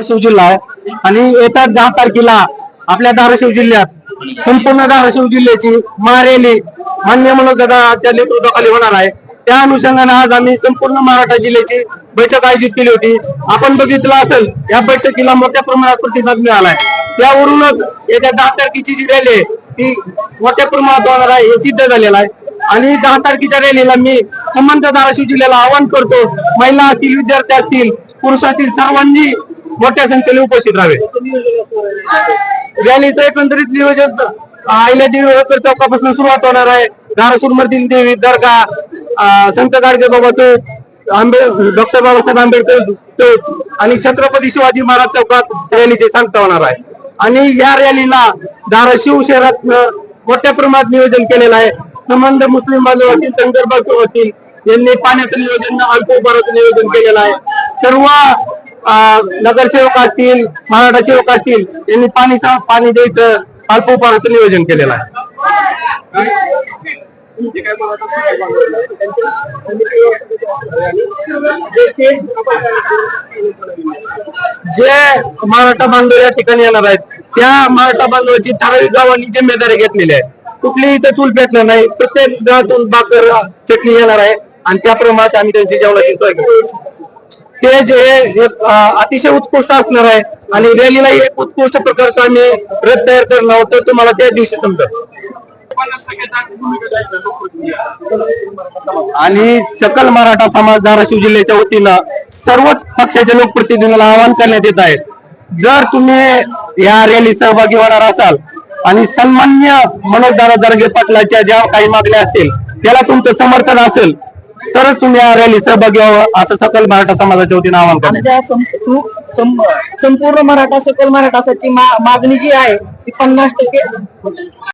धाराशिव जिल्हा आहे. आणि येत्या दहा तारखेला आपल्या धाराशिव जिल्ह्यात. संपूर्ण धाराशिव जिल्ह्याची महारॅली मान्य मनोजदाच्या नेतृत्वाखाली होणार आहे. त्या अनुषंगाने आज आम्ही संपूर्ण मराठा जिल्ह्याची बैठक आयोजित केली होती. आपण बघितलं असेल या बैठकीला मोठ्या प्रमाणात प्रतिसाद मिळालाय. त्यावरूनच येत्या दहा तारखेची जी रॅली आहे ती मोठ्या प्रमाणात होणार आहे हे सिद्ध झालेलं आहे. आणि दहा तारखेच्या रॅलीला मी संबंध धाराशिव जिल्ह्याला आवाहन करतो महिला असतील विद्यार्थी असतील पुरुष असतील सर्वांनी मोठ्या संख्येने उपस्थित राहावे. रॅलीचं एकंदरीत नियोजन अहिल्यादेवी होळकर चौकापासून सुरुवात होणार आहे. धारासूर मधील देवी दर्गा संत गाडगे बाबा चौक आंबे डॉक्टर बाबासाहेब आंबेडकर चौक आणि छत्रपती शिवाजी महाराज चौकात रॅलीचे सांगता होणार आहे. आणि या रॅलीला धाराशिव शहरात मोठ्या प्रमाणात नियोजन केलेलं आहे. संबंध मुस्लिम बांधव असतील टंगरबाग असतील यांनी पाण्याचं नियोजन अल्पोपहाराचं नियोजन केलेलं आहे. सर्व नगरसेवक असतील मराठा सेवक असतील यांनी पाणी पाणी द्यायचं अल्पोपहाराचं नियोजन केलेलं आहे. जे मराठा बांधव या ठिकाणी येणार आहेत त्या मराठा बांधवाची ठराविक गावांनी जिम्मेदारी घेतलेली आहे. कुठलीही इथं चूल पेटणार नाही प्रत्येक गावातून बाकर चटणी येणार आहे आणि त्या प्रमाणात आम्ही त्यांची जेवणाची सोय ते जे एक अतिशय उत्कृष्ट असणार आहे आणि रॅलीला एक उत्कृष्ट प्रकारचा आम्ही रथ तयार करणार आहोत तर तुम्हाला त्या दिवशी समजा आणि सकल मराठा समाज धाराशिव जिल्ह्याच्या वतीनं सर्वच पक्षाच्या लोकप्रतिनिधींना आवाहन करण्यात येत आहे. जर तुम्ही या रॅली सहभागी होणार असाल आणि सन्मान्य मनोजदारा जरगे पाटलाच्या ज्या काही मागण्या असतील त्याला तुमचं समर्थन असेल तरच तुम्ही या रॅली सहभागी व्हावं असं सकल मराठा समाजाच्या वतीनं आवाहन करतो. आमच्या सं- सं- संपूर्ण मराठा सकल मराठा मागणी जी आहे ती पन्नास टक्के